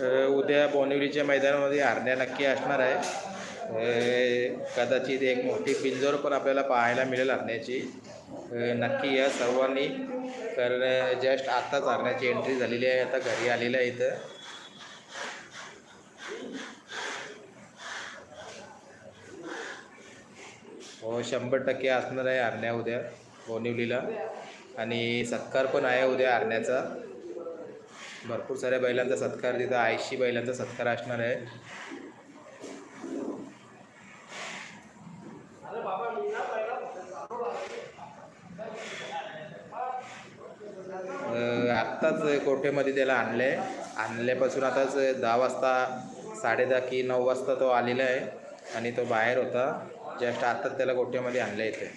उद्या बोनिवलीच्या मैदानामध्ये हरण्या नक्की असणार आहे. कदाचित एक मोठी पिंजोर पण आपल्याला पाहायला मिळेल हरण्याची नक्की या सर्वांनी कारण जस्ट आत्ताच हरण्याची एंट्री झालेली आहे. आता घरी आलेलं आहे इथं हो शंभर टक्के असणार आहे हरण्या उद्या बोनिवलीला. आणि सत्कार पण आहे उद्या हरण्याचा भरपूर साऱ्या बैलांचा सत्कार तिथं ऐंशी बैलांचा सत्कार असणार आहे. आत्ताच कोठेमध्ये त्याला आणलं आहे आणल्यापासून आताच दहा वाजता साडेदहा की नऊ वाजता तो आलेला आहे आणि तो बाहेर होता. जस्ट आत्ताच त्याला गोठ्यामध्ये आणलं इथे.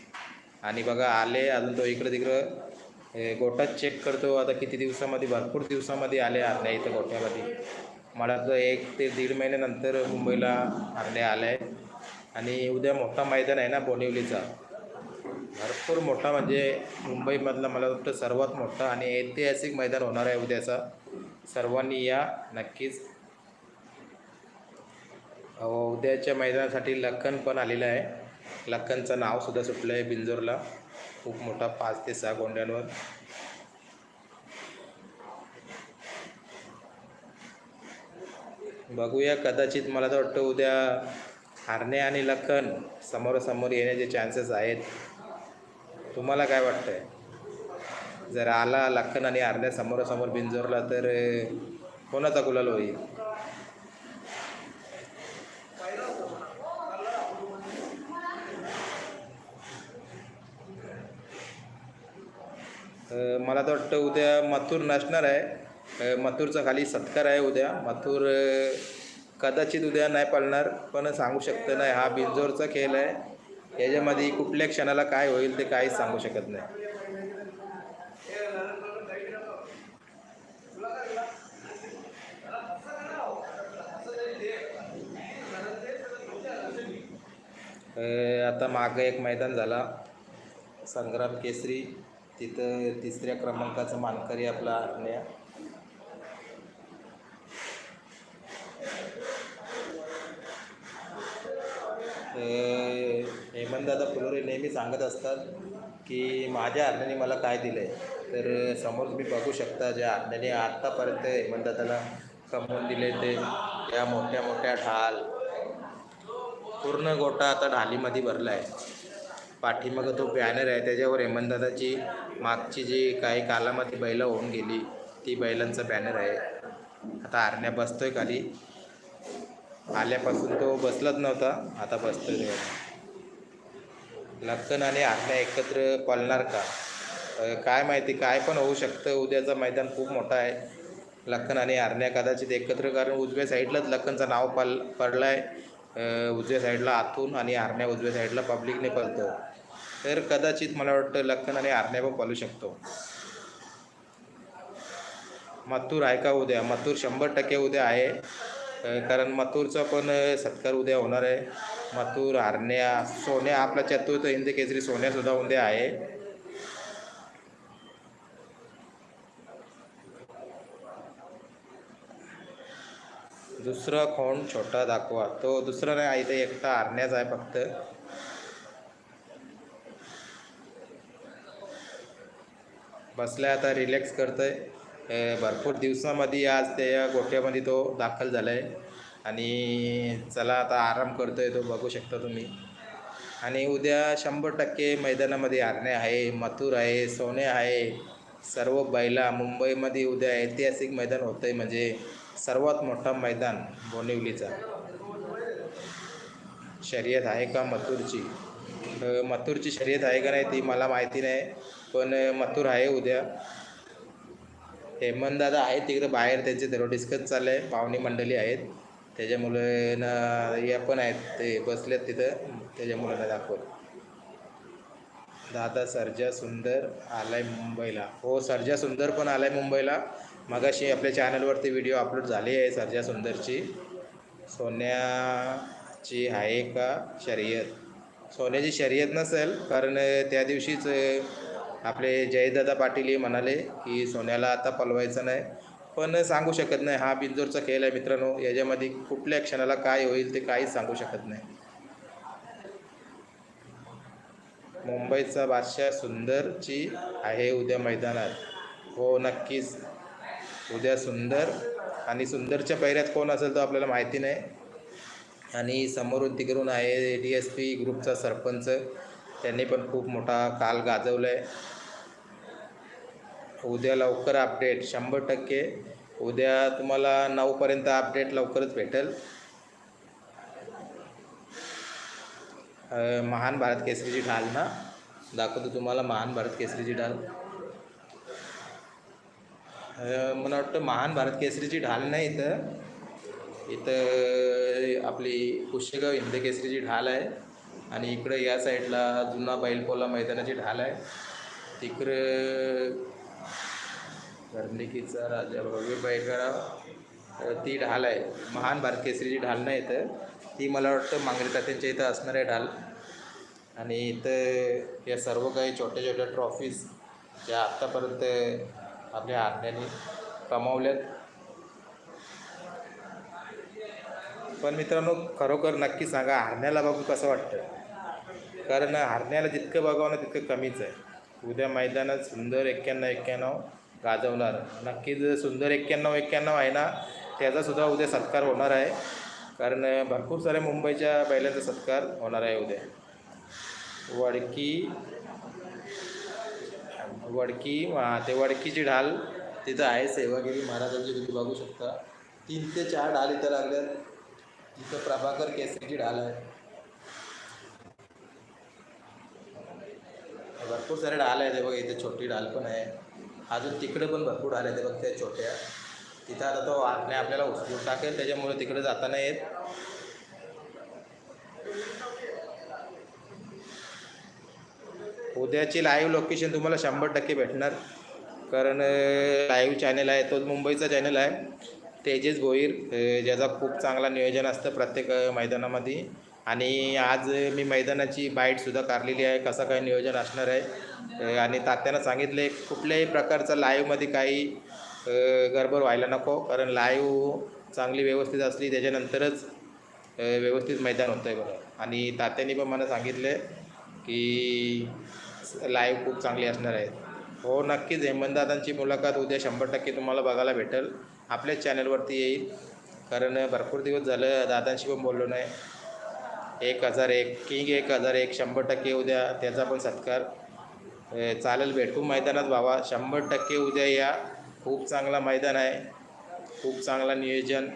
आणि बघा आले अजून तो इकडं तिकडं हे चेक करतो. आता किती दिवसामध्ये भरपूर दिवसामध्ये आले आणल्या इथं गोठ्यामध्ये मला तर एक ते दीड महिन्यानंतर मुंबईला आणले आल्या आहे आणि उद्या मोठा मैदान आहे ना बोनिवलीचा. भरपूर मोठा म्हणजे मुंबईमधला मला वाटतं सर्वात मोठा आणि ऐतिहासिक मैदान होणार आहे उद्याचा. सर्वांनी या नक्कीच. उद्याच्या मैदानासाठी लखन पण आलेलं आहे. लखनचं नावसुद्धा सुटलं आहे बिंजोरला. खूप मोठा पाच ते सहा गोंड्यांवर. बघूया कदाचित मला तर वाटतं उद्या हारणे आणि लखन समोरासमोर येण्याचे चान्सेस आहेत. तुम्हाला काय वाटतंय? जर आला लखन आणि आरण्या समोरासमोर बिंजोरला तर कोणाचा गुलाल होईल? मला तर वाटतं उद्या मथूर नसणार आहे. मथूरचा खाली सत्कार आहे उद्या. मथूर कदाचित उद्या नाही पाळणार पण सांगू शकतं नाही. हा बिंजोरचा खेळ आहे. याच्यामध्ये कुठल्या क्षणाला काय होईल ते काहीच सांगू शकत नाही. आता मागं एक मैदान झाला. संग्राम केसरी. तिथं तिसऱ्या क्रमांकाचा मानकरी आपला हरण्या हेमंतदादा फुलोरे नेहमी सांगत असतात की माझ्या हरण्याने मला काय दिलं आहे तर समोर तुम्ही बघू शकता ज्या हरण्याने आत्तापर्यंत हेमंतदादाला कमवून दिले ते या मोठ्या मोठ्या ढाल. पूर्ण गोटा आता ढालीमध्ये भरला आहे पाठीमागं तो बॅनर आहे त्याच्यावर हेमंतदादाची मागची जी काही कालामध्ये बैलं होऊन गेली ती बैलांचा बॅनर आहे. आता आरण्या बसतोय खाली. आल्यापासून तो बसलाच नव्हता आता बसतोय लक्कन आणि आरण्या एकत्र पळणार का? काय माहिती काय पण होऊ शकतं. उद्याचं मैदान खूप मोठं आहे. लखन आणि आरण्या कदाचित एकत्र कारण उजव्या साईडलाच लखनचं नाव पल पडलं आहे उजव्या साईडला आतून आणि आरण्या उजव्या साईडला पब्लिकने पळतं. तर कदाचित मला वाटतं लखन आणि आरण्या पण पालू शकतो. मथूर आहे का उद्या? मथूर शंभर टक्के उद्या आहे. कारण मथूरचा पण सत्कार उद्या होणार आहे. मथूर आरण्या सोन्या आपला चतुर्थ हिंद केसरी सोन्यासुद्धा उद्या आहे. दुसरा खोंड छोटा दाखवा. तो दुसरा नाही आहे इथे एकटा आरण्याचा आहे फक्त. बसलाय आता रिलॅक्स करतोय. आहे भरपूर दिवसामध्ये आज त्या गोठ्यामध्ये तो दाखल झाला आहे आणि चला आता आराम करतोय तो बघू शकता तुम्ही. आणि उद्या शंभर टक्के मैदानामध्ये हरणे आहे मथुर आहे सोने आहे. सर्व बैला मुंबईमध्ये उद्या ऐतिहासिक मैदान होतं आहे म्हणजे सर्वात मोठा मैदान बोनिवलीचा. शर्यत आहे का मथुरची? मथुरची शर्यत आहे का नाही ती मला माहिती नाही. पण मथुर आहे उद्या. हेमंतदादा आहेत तिकडे बाहेर त्यांचे थोडं डिस्कस चाललं आहे. पाहुणी मंडळी आहेत. त्याच्यामुळे ना या पण आहेत ते बसलेत तिथं. त्याच्यामुळे ना दाखवत. दादा सर्जा सुंदर आलाय मुंबईला. हो सर्जा सुंदर पण आलाय मुंबईला. मगाशी आपल्या चॅनलवरती व्हिडिओ अपलोड झाली आहे सर्जा सुंदरची. सोन्याची आहे का शर्यत? सोन्याची शर्यत नसेल कारण त्या दिवशीच आपले जयदादा पाटील हे म्हणाले की सोन्याला आता पलवायचं नाही. पण सांगू शकत नाही हा बिंजोरचा खेळ आहे मित्रांनो. याच्यामध्ये कुठल्या क्षणाला काय होईल ते काहीच सांगू शकत नाही. मुंबईचा बादशाह सुंदरची आहे उद्या मैदानात. हो नक्कीच. उद्या सुंदर आणि सुंदरच्या पैऱ्यात कोण असेल तो आपल्याला माहिती नाही. आणि समोरून तिकडून आहे डी एस पी ग्रुपचा सरपंच. त्यांनी पण खूप मोठा काल गाजवला आहे उद्या लवकर अपडेट शंभर टक्के. उद्या तुम्हाला नऊपर्यंत अपडेट लवकरच भेटेल. महान भारत केसरीची ढाल ना? दाखवतो तुम्हाला महान भारत केसरीची ढाल. मला वाटतं महान भारत केसरीची ढाल नाही इथं. इथं आपली पुष्यगाव हिंद केसरीची ढाल आहे. आणि इकडं या साईडला जुना बैलपोला मैदानाची ढाल आहे. तिकडं कर्णिकीचा राजा भव्य बैलगाडा ती ढाल आहे. महान भारत केसरीची ढाल नाही इथं. ती मला वाटतं मांगरी तात्यांच्या इथं असणार आहे ढाल. आणि इथं या सर्व काही छोट्या छोट्या ट्रॉफीज ज्या आत्तापर्यंत आपल्या आज्ञाने कमावल्यात. पण मित्रांनो खरोखर नक्की सांगा हरण्याला बघून कसं वाटतं? कारण हरण्याला जितकं बघावं ना तितकं कमीच आहे. उद्या मैदानात सुंदर एक्क्याण्णव एक्क्याण्णव गाजवणार. नक्कीच सुंदर एक्क्याण्णव एक्क्याण्णव आहे ना त्याचासुद्धा उद्या सत्कार होणार आहे. कारण भरपूर साऱ्या मुंबईच्या बैलांचा सत्कार होणार आहे उद्या. वडकी वडकी ते वडकीची ढाल तिथं आहे सेवागिरी महाराजांची तुम्ही बघू शकता. तीन ते चार ढाल इथं लागल्यात. तिथं प्रभाकर केसरीची ढाल आहे. भरपूर सारे ढाल आहेत बघ बघा इथे छोटी ढाल पण आहे. अजून तिकडे पण भरपूर ढाल आहेत बघ त्या छोट्या. तिथं आता तो आपल्या आपल्याला उचलून टाकेल त्याच्यामुळे तिकडे जाता नाही येत. उद्याची लाईव्ह लोकेशन तुम्हाला शंभर टक्के भेटणार. कारण लाईव्ह चॅनल आहे तोच मुंबईचा चॅनल आहे. तेजेस भोईर ज्याचा खूप चांगला नियोजन असतं प्रत्येक मैदानामध्ये. आणि आज मी मैदानाची बाईटसुद्धा काढलेली आहे कसं काय नियोजन असणार आहे. आणि तात्यानं सांगितले कुठल्याही प्रकारचं लाईव्हमध्ये काही गडबड व्हायला नको. कारण लाईव्ह चांगली व्यवस्थित असली त्याच्यानंतरच व्यवस्थित मैदान होतं आहे बघा. आणि तात्यांनी पण मला सांगितलं की लाईव्ह खूप चांगली असणार आहे. हो नक्कीच. हेमंतदादांची मुलाखत उद्या शंभर टक्के तुम्हाला बघायला भेटेल. आपल्याच चॅनलवरती येईल. कारण भरपूर दिवस झालं दादांशी पण बोललो नाही. एक हजार एक किंग एक हजार एक शंभर टक्के उद्या त्याचा पण सत्कार. चालेल भेटू मैदानात व्हावा शंभर टक्के उद्या या. खूप चांगला मैदान आहे. खूप चांगला नियोजन.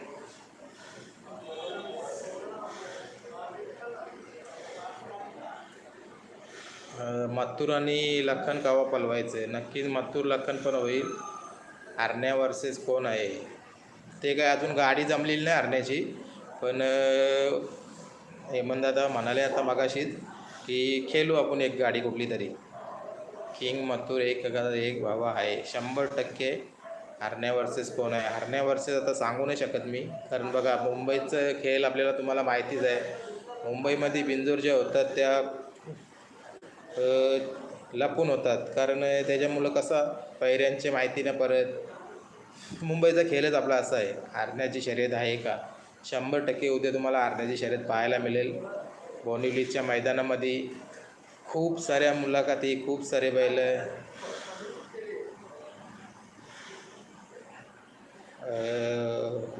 अ, मथुर आणि लखन कावा पलवायचं नक्कीच मथुर लखन पण होईल. हरण्या वर्सेस कोण आहे? ते काय अजून गाडी जमलेली नाही हरण्याची. पण अ, हेमंतदादा म्हणाले आता मगाशीच की खेळू आपण एक गाडी कुठली तरी. किंग मथुर एक एक भावा आहे. शंभर टक्के हरण्या वर्सेस कोण आहे? हरण्या वर्सेस आता सांगू नाही शकत मी. कारण बघा मुंबईचं खेळ आपल्याला तुम्हाला माहितीच आहे. मुंबईमध्ये बिंजूर ज्या होतात त्या लपून होतात. कारण त्याच्यामुळं कसं पैऱ्यांची माहिती नाही परत मुंबईचा खेळच आपला असा आहे. हारण्याची शर्यत आहे का? शंभर टक्के उद्या तुम्हाला हारण्याची शर्यत पाहायला मिळेल. बोनिवलीच्या मैदानामध्ये खूप साऱ्या मुलाखती खूप सारे बैल.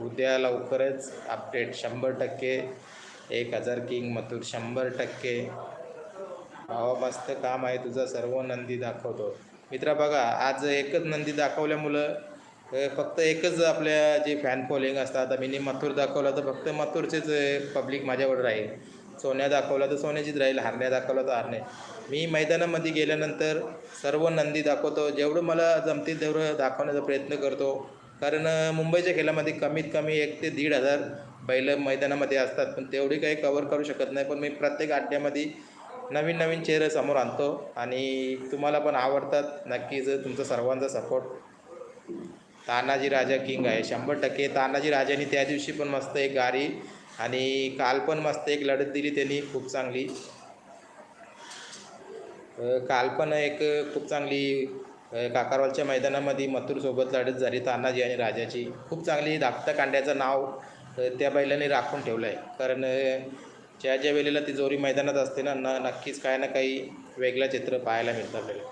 उद्या लवकरच अपडेट शंभर टक्के. एक हजार किंग मथुर शंभर टक्के. भावा मस्त काम आहे तुझं. सर्व नंदी दाखवतो. मित्रा बघा आज एकच नंदी दाखवल्यामुळं फक्त एकच आपल्या जे फॅन फॉलोईंग असतात आता मिनी मथुर दाखवला तर फक्त मथुरचेच पब्लिक माझ्यावर राहील. सोन्या दाखवला तर सोन्याचीच राहील हरण्या दाखवला तर हरणे. मी मैदानामध्ये गेल्यानंतर सर्व नंदी दाखवतो. जेवढं मला जमतील तेवढं दाखवण्याचा प्रयत्न करतो. कारण मुंबईच्या खेळामध्ये कमीत कमी एक ते दीड हजार बैल मैदानामध्ये असतात. पण तेवढी काही कवर करू शकत नाही. पण मी प्रत्येक अड्ड्यामध्ये नवीन नवीन चेहरे समोर आणतो आणि तुम्हाला पण आवडतात नक्कीच तुमचा सर्वांचा सपोर्ट तानाजी राजा किंग आहे शंभर टक्के. तानाजी राजाने त्या दिवशी पण मस्त एक गाडी आणि काल पण मस्त एक लढत दिली त्यांनी खूप चांगली. काल पण एक खूप चांगली काकारवालच्या मैदानामध्ये मथुरसोबत लढत झाली तानाजी आणि राजाची. खूप चांगली धाकटं कांड्याचं नाव त्या बैलाने राखून ठेवलं आहे कारण ज्या ज्या वेळेला ती जोरी मैदानात असते ना न नक्कीच काही ना काही वेगळं चित्र पाहायला मिळतं आपल्याला.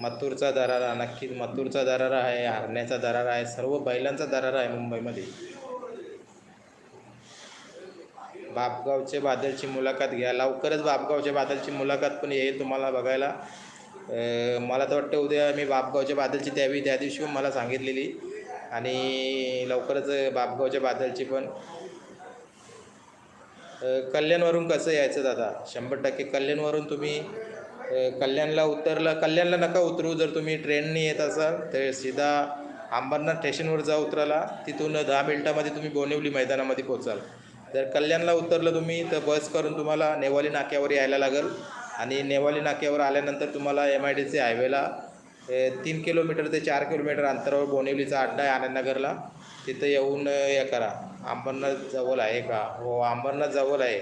मथुरचा दरारा नक्कीच मथुरचा दरारा आहे हरण्याचा दरारा आहे सर्व बैलांचा दरारा आहे मुंबईमध्ये. बापगावचे बादलची मुलाखत घ्या. लवकरच बापगावच्या बादलची मुलाखत पण येईल तुम्हाला बघायला. मला तर वाटतं उद्या मी बापगावच्या बादलची द्यावी त्या दिवशी मला सांगितलेली. आणि लवकरच बापगावच्या बादलची पण कल्याणवरून कसं यायचं दादा? शंभर टक्के कल्याणवरून तुम्ही कल्याणला उतरला कल्याणला नका उतरू जर तुम्ही ट्रेनने येत असाल तर सीधा अंबरनाथ स्टेशनवर जा उतराला तिथून दहा मिनटामध्ये तुम्ही बोनिवली मैदानामध्ये पोचाल जर कल्याणला उतरलं तुम्ही तर बस करून तुम्हाला नेवाली नाक्यावर यायला लागेल. आणि नेवाली नाक्यावर आल्यानंतर तुम्हाला एम आय डी सी हायवेला तीन किलोमीटर ते चार किलोमीटर अंतरावर बोनिवलीचा अड्डा आहे आनंदनगरला. तिथं येऊन हे करा. अंबरनाथ जवळ आहे का? हो अंबरनाथ जवळ आहे.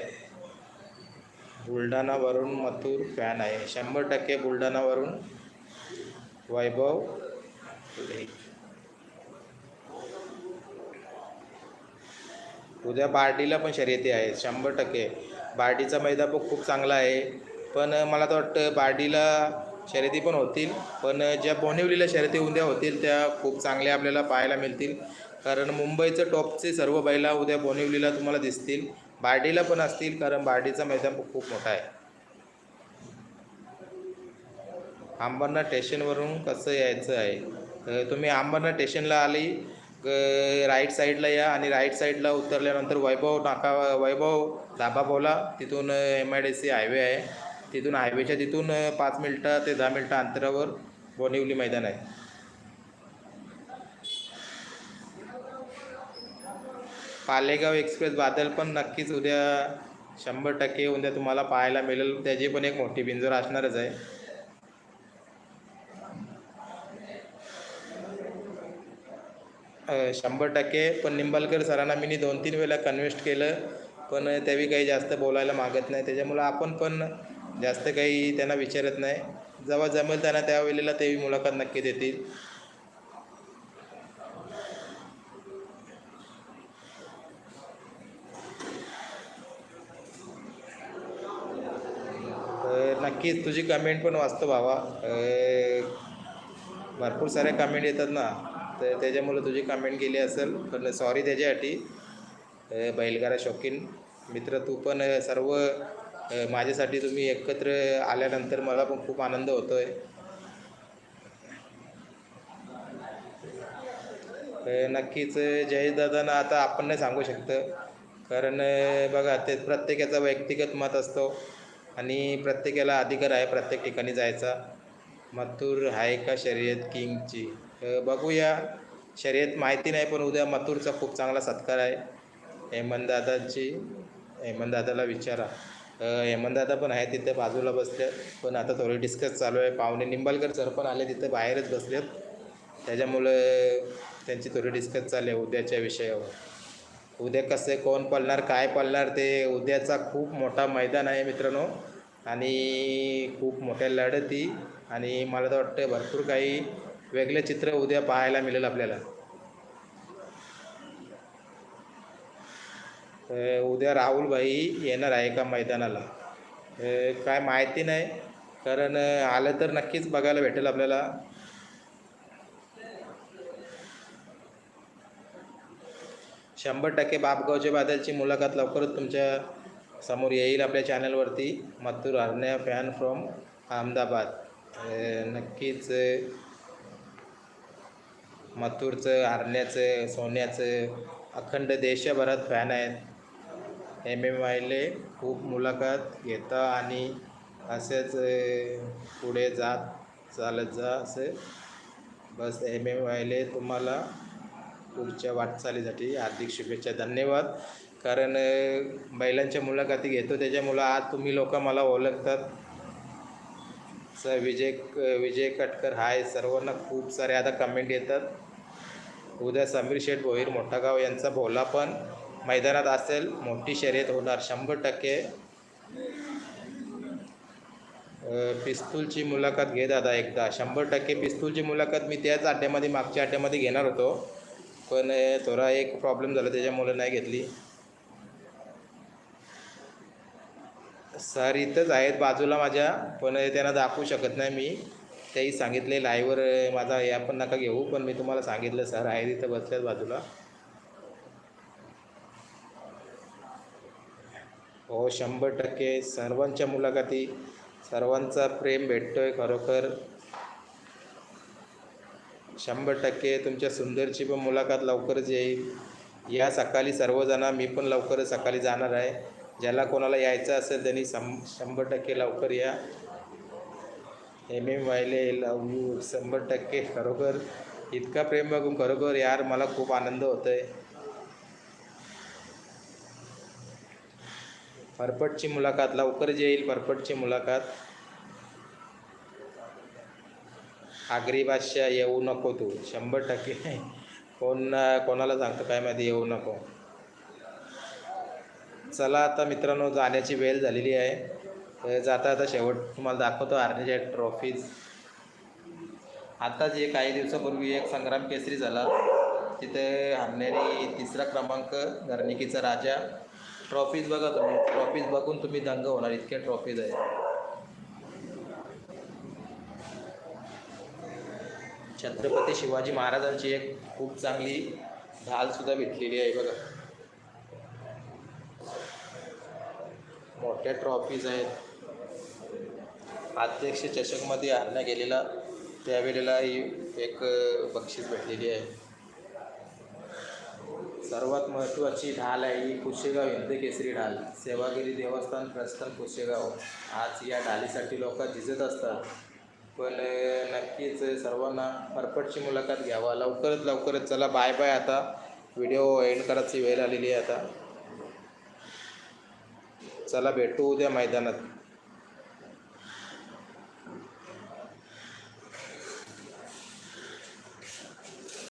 बुलढाणावरून मथुर फॅन आहे. शंभर टक्के बुलढाणावरून वैभव उद्या बार्डीला पण शर्यती आहे शंभर टक्के. बार्डीचा मैदान पण खूप चांगला आहे. पण मला तर वाटतं बार्डीला शर्यती पण होतील पण ज्या बोनिवलीला शर्यती उद्या होतील त्या खूप चांगल्या आपल्याला पाहायला मिळतील. कारण मुंबईचं टॉपचे सर्व बैला उद्या बोनिवलीला तुम्हाला दिसतील. बार्डीला पण असतील कारण बार्डीचा मैदान खूप मोठा आहे. अंबरनाथ स्टेशनवरून कसं यायचं आहे? तुम्ही अंबरनाथ स्टेशनला आली राईट साईडला या आणि राईट साईडला उतरल्यानंतर वैभव नाका वैभव धाबा बोला तिथून M I D C highway आहे. तिथून हायवेच्या तिथून पाच मिनटं ते दहा मिनटं अंतरावर बोनिवली मैदान आहे. पालेगाव एक्सप्रेस बादल पण नक्कीच उद्या शंभर टक्के उद्या तुम्हाला पाहायला मिळेल. त्याची पण एक मोठी बिंजोर असणारच आहे. शंभर टक्के. पण निंबालकर सरांना मी दोन तीन वेळा कन्व्हेस्ट केलं. पण त्यावेळी काही जास्त बोलायला मागत नाही. त्याच्यामुळं आपण पण जास्त काही त्यांना विचारत नाही. जेव्हा जमेल त्यांना त्यावेळेला तेही मुलाखत नक्की देतील. अ, नक्कीच तुझी कमेंट पण वाचतो भावा. भरपूर साऱ्या कमेंट येतात ना. तर त्याच्यामुळे तुझी कमेंट गेली असेल. पण सॉरी त्याच्यासाठी. बैलगारा बैलगाडा शौकीन मित्र तू पण सर्व माझ्यासाठी तुम्ही एकत्र आल्यानंतर मला पण खूप आनंद होतो आहे नक्कीच जयेश आता आपण नाही सांगू शकतं. कारण बघा ते प्रत्येकाचा व्यक्तिगत मत असतो आणि प्रत्येकाला अधिकार आहे प्रत्येक ठिकाणी जायचा. मथुर आहे का शर्यत किंगची? बघूया. शर्यत माहिती नाही पण उद्या मथुरचा खूप चांगला सत्कार आहे. हेमंत दादांची. हेमंत दादाला विचारा. हेमंतदादा पण आहे तिथे बाजूला बसले. पण आता थोडी डिस्कस चालू आहे. पाहुणे निंबालकर सर पण आले तिथे बाहेरच बसलेत. त्याच्यामुळं त्यांची थोडी डिस्कस चालू आहे उद्याच्या विषयावर. उद्या कसे कोण पळणार काय पळणार ते उद्याचा खूप मोठा मैदान आहे मित्रांनो. आणि खूप मोठ्या लढती. आणि मला तर वाटतं भरपूर काही वेगळे चित्र उद्या पाहायला मिळेल आपल्याला. उद्या राहुलभाई येणार आहे का मैदानाला. काय माहिती नाही कारण आलं तर नक्कीच बघायला भेटेल आपल्याला. शंभर टक्के बापगावच्या बादलची मुलाखत लवकरच तुमच्यासमोर येईल आपल्या चॅनलवरती. Mathur Haranya fan from Ahmedabad. नक्कीच मथुरचं हरण्याचं सोन्याचं अखंड देशभरात फॅन आहेत. एम एम वायले खूप मुलाखत घेता आणि असेच पुढे जात चालत जा असे. बस एम एम वायले तुम्हाला पुढच्या वाटचालीसाठी हार्दिक शुभेच्छा. धन्यवाद. कारण बैलांच्या मुलाखती घेतो त्याच्यामुळं आज तुम्ही लोक मला ओळखतात. सर विजय विजय कटकर हाय सर्वांना खूप सारे आता कमेंट येतात. उद्या समीर शेठ भोईर मोठागाव यांचा भोला पण मैदानात असेल मोठी शर्यत होणार शंभर टक्के. पिस्तूलची मुलाखत घे दादा एकदा. शंभर टक्के पिस्तूलची मुलाखत मी त्याच अड्ड्यामध्ये मागच्या अड्ड्यामध्ये घेणार होतो. पण थोडा एक प्रॉब्लेम झाला त्याच्यामुळे नाही घेतली. सर इथंच आहेत बाजूला माझ्या पण त्यांना दाखवू शकत नाही मी. तेही सांगितले लाईव्हवर माझा या पण नका घेऊ पण मी तुम्हाला सांगितलं सर आहेत इथं बसल्याच बाजूला. हो शंभर टक्के सर्वांच्या मुलाखती सर्वांचा प्रेम भेटतो आहे खरोखर. शंभर टक्के तुमच्या सुंदरची पण मुलाखत लवकरच येईल. या सकाळी सर्वजण मी पण लवकरच सकाळी जाणार आहे. ज्याला कोणाला यायचं असेल त्यांनी शं शंभर टक्के लवकर या. एम एम वायले लव यू शंभर टक्के खरोखर. इतका प्रेम बघून खरोखर यार मला खूप आनंद होतो आहे फरफटची मुलाखत लवकरच येईल फरफटची मुलाखत. आगरी भाषा येऊ नको तू. शंभर टक्के. कोण कोणाला सांगतो काय माहिती? येऊ नको. चला आता मित्रांनो जाण्याची वेळ झालेली आहे. तर जाता आता शेवट तुम्हाला दाखवतो आर्मीच्या ट्रॉफीज. आता जे काही दिवसापूर्वी एक संग्राम केसरी झाला तिथे हरण्याने तिसरा क्रमांक घरणिकीचा राजा. ट्रॉफीज बघा तुम्ही. ट्रॉफीज बघून तुम्ही दंग होणार. इतक्या ट्रॉफीज आहेत. छत्रपती शिवाजी महाराजांची एक खूप चांगली ढालसुद्धा भेटलेली आहे बघा. मोठ्या ट्रॉफीज आहेत. अध्यक्ष चषकमध्ये आणण्यात गेलेला त्यावेळेला ही एक बक्षीस भेटलेली आहे. सर्वात महत्त्वाची ढाल आहे ही कुशेगाव हिंदकेसरी ढाल. सेवागिरी देवस्थान प्रस्थान कुशेगाव. आज या ढालीसाठी लोक झिजत असतात. पण नक्कीच सर्वांना फरफटची मुलाखत घ्यावा. लवकरच लवकरच चला बाय बाय आता. व्हिडिओ एंड करायची वेळ आलेली आहे आता. चला भेटू उद्या मैदानात.